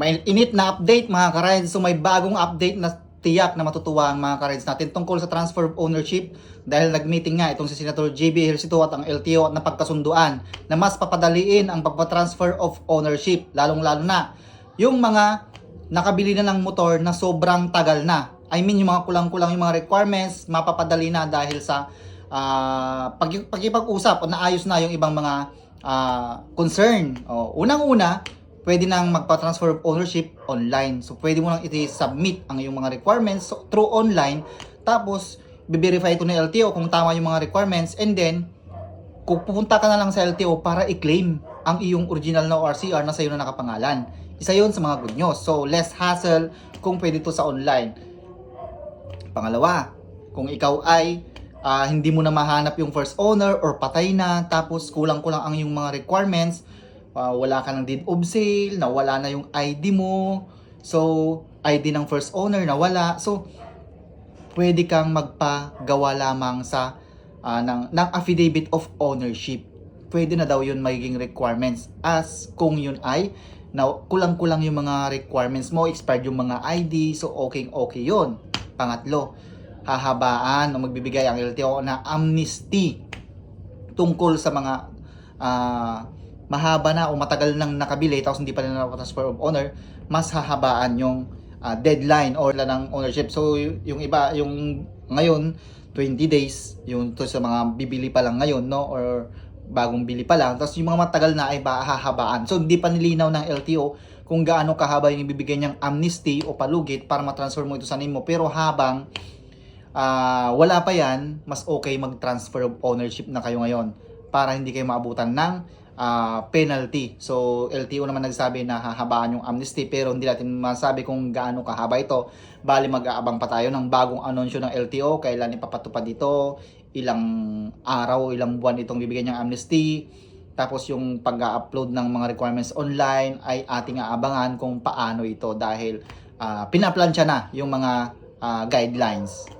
May init na update mga ka-rides. So may bagong update na tiyak na matutuwa ang mga ka-rides natin tungkol sa transfer of ownership dahil nag-meeting nga itong si Senator JB Ejercito at ang LTO at napagkasunduan na mas papadaliin ang pagpa-transfer of ownership lalong-lalo na yung mga nakabili na ng motor na sobrang tagal na. I mean yung mga kulang-kulang yung mga requirements mapapadali na dahil sa ah, pag pagkipag-usap o naayos na yung ibang mga ah, concern. O, unang-una, pwede nang magpa-transfer of ownership online. So, pwede mo nang i-submit ang iyong mga requirements through online. Tapos, i-verify ito ng LTO kung tama yung mga requirements. And then, pupunta ka na lang sa LTO para i-claim ang iyong original na ORCR na sa'yo na nakapangalan. Isa yon sa mga good news. So, less hassle kung pwede to sa online. Pangalawa, kung ikaw ay ah, hindi mo na mahanap yung first owner or patay na, tapos kulang-kulang ang yung mga requirements, ah, wala ka ng deed of sale, nawala na yung ID mo, so ID ng first owner nawala, so pwede kang magpagawa lamang sa ah, ng, ng affidavit of ownership. Pwede na daw yun magiging requirements as kung yun ay na kulang-kulang yung mga requirements mo, expired yung mga ID, so okay okay yun. Pangatlo, hahabaan o magbibigay ang LTO na amnesty tungkol sa mga ah, mahaba na o matagal nang nakabili tapos hindi pa nila transfer of owner, mas hahabaan yung ah, deadline or la ng ownership. So yung iba, yung ngayon 20 days, yung to sa mga bibili pa lang ngayon, no? Or bagong bili pa lang. Tapos yung mga matagal na ay ba hahabaan. So hindi pa nilinaw ng LTO kung gaano kahaba yung ibibigay niyang amnesty o palugit para matransfer mo ito sa name mo. Pero habang ah, wala pa yan, mas okay mag-transfer of ownership na kayo ngayon para hindi kayo maabutan ng ah, penalty. So, LTO naman nagsabi na hahabaan yung amnesty pero hindi natin masabi kung gaano kahaba ito. Bali mag-aabang pa tayo ng bagong anunsyo ng LTO, kailan ipapatupad dito, ilang araw, ilang buwan itong bibigyan niyang amnesty. Tapos yung pag-upload ng mga requirements online ay ating aabangan kung paano ito dahil ah, pinaplansya na yung mga ah, guidelines.